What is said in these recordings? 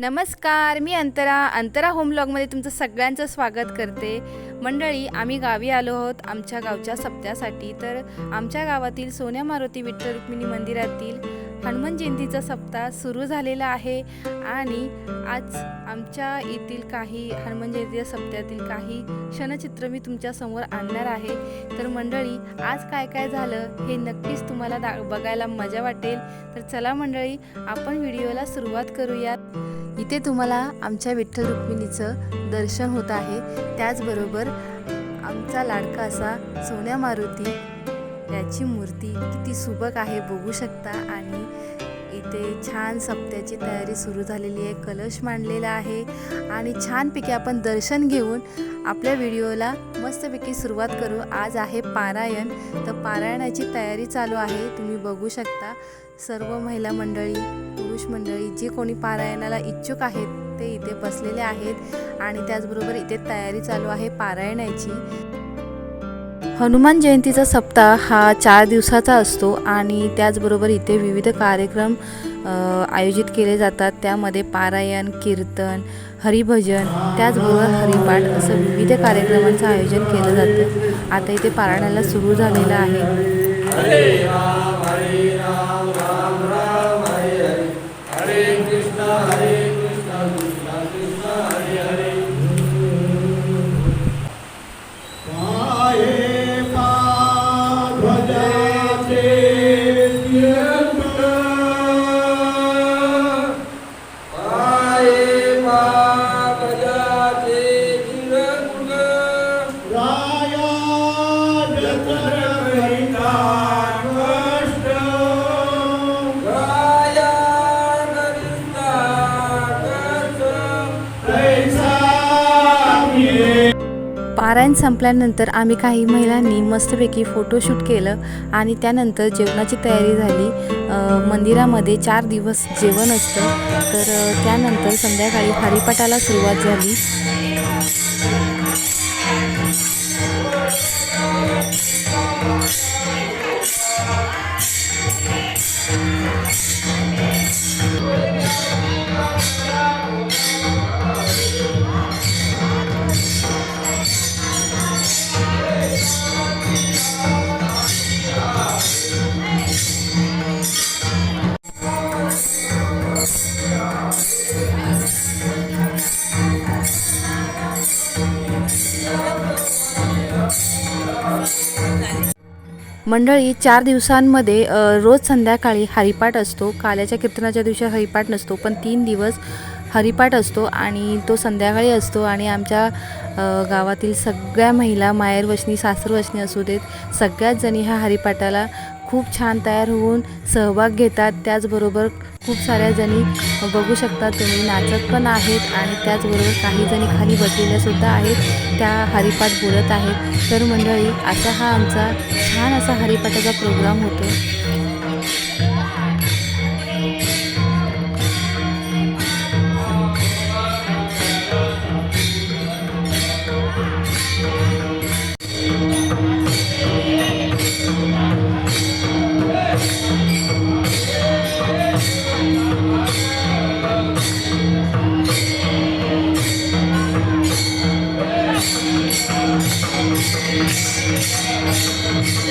नमस्कार मी अंतरा. अंतरा होमलॉगमध्ये तुमचं सगळ्यांचं स्वागत करते. मंडळी आम्ही गावी आलो आहोत आमच्या गावच्या सप्त्यासाठी. तर आमच्या गावातील सोन्या मारुती विठ्ठल रुक्मिणी मंदिरातील हनुमान जयंतीचा सप्ताह सुरू झालेला आहे. आणि आज आमच्या येथील काही हनुमान जयंतीच्या सप्त्यातील काही क्षणचित्र मी तुमच्यासमोर आणणार आहे. तर मंडळी आज काय काय झालं हे नक्कीच तुम्हाला दा बघायला मजा वाटेल. तर चला मंडळी आपण व्हिडिओला सुरुवात करूयात. इथे तुम्हाला आमच्या विठ्ठल रुक्मिणीचं दर्शन होत आहे. त्याचबरोबर आमचा लाडका असा सोन्या मारुती याची मूर्ती किती सुबक आहे बघू शकता. आणि इथे छान सप्त्याची तयारी सुरू झालेली आहे. कलश मांडलेला आहे आणि छानपैकी आपण दर्शन घेऊन आपल्या व्हिडिओला मस्तपैकी सुरुवात करू. आज आहे पारायण. तर पारायणाची तयारी चालू आहे. तुम्ही बघू शकता सर्व महिला मंडळी पुरुष मंडळी जे कोणी पारायणाला इच्छुक आहेत ते इथे बसलेले आहेत आणि त्याचबरोबर इथे तयारी चालू आहे पारायणाची. हनुमान जयंतीचा सप्ताह हा चार दिवसाचा असतो आणि त्याचबरोबर इथे विविध कार्यक्रम आयोजित केले जातात. त्यामध्ये पारायण कीर्तन हरिभजन त्याचबरोबर हरिपाठ असं विविध कार्यक्रमांचं आयोजन केलं जातं. आता इथे पारायणाला सुरू झालेलं आहे. पारायण संपल्यानंतर आम्ही काही महिलांनी मस्तपैकी फोटोशूट केलं आणि त्यानंतर जेवणाची तयारी झाली. मंदिरामध्ये चार दिवस जेवण असतं. तर त्यानंतर संध्याकाळी हरिपाठाला सुरुवात झाली. मंडळी चार दिवसांमध्ये रोज संध्याकाळी हरिपाठ असतो. काल्याच्या कीर्तनाच्या दिवशी हरिपाठ नसतो पण तीन दिवस हरिपाठ असतो आणि तो संध्याकाळी असतो आणि आमच्या गावातील सगळ्या महिला माहेरवशनी सासरवशनी असू देत सगळ्याच जणी ह्या हरिपाठाला खूप छान तयार होऊन सहभाग घेतात. त्याचबरोबर खूप साऱ्या जणी बघू शकता तुम्ही नाचत पण आहेत आणि त्याचबरोबर काही जणी खाली बसलेल्या सुद्धा आहेत त्या हरिपाठ बोलत आहेत. तर मंडळी असा हा आमचा छान असा हरिपाठाचा प्रोग्राम होतो.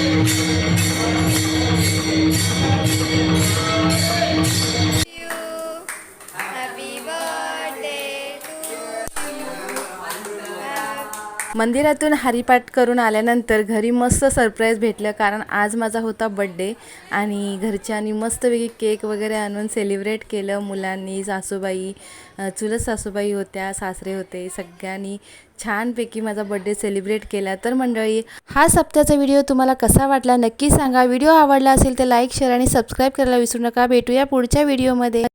Thank you. मंदिरातून हरिपाठ करून आल्यानंतर घरी मस्त सरप्राईज भेटलं कारण आज माझा होता बड्डे आणि घरच्यांनी मस्तपैकी केक वगैरे आणून सेलिब्रेट केलं. मुलांनी सासूबाई चुलत सासूबाई होत्या सासरे होते सगळ्यांनी छानपैकी माझा बड्डे सेलिब्रेट केला. तर मंडळी हा सप्त्याचा व्हिडिओ तुम्हाला कसा वाटला? नक्की सांगा. व्हिडिओ आवडला असेल तर लाईक शेअर आणि सबस्क्राईब करायला विसरू नका. भेटूया पुढच्या व्हिडिओमध्ये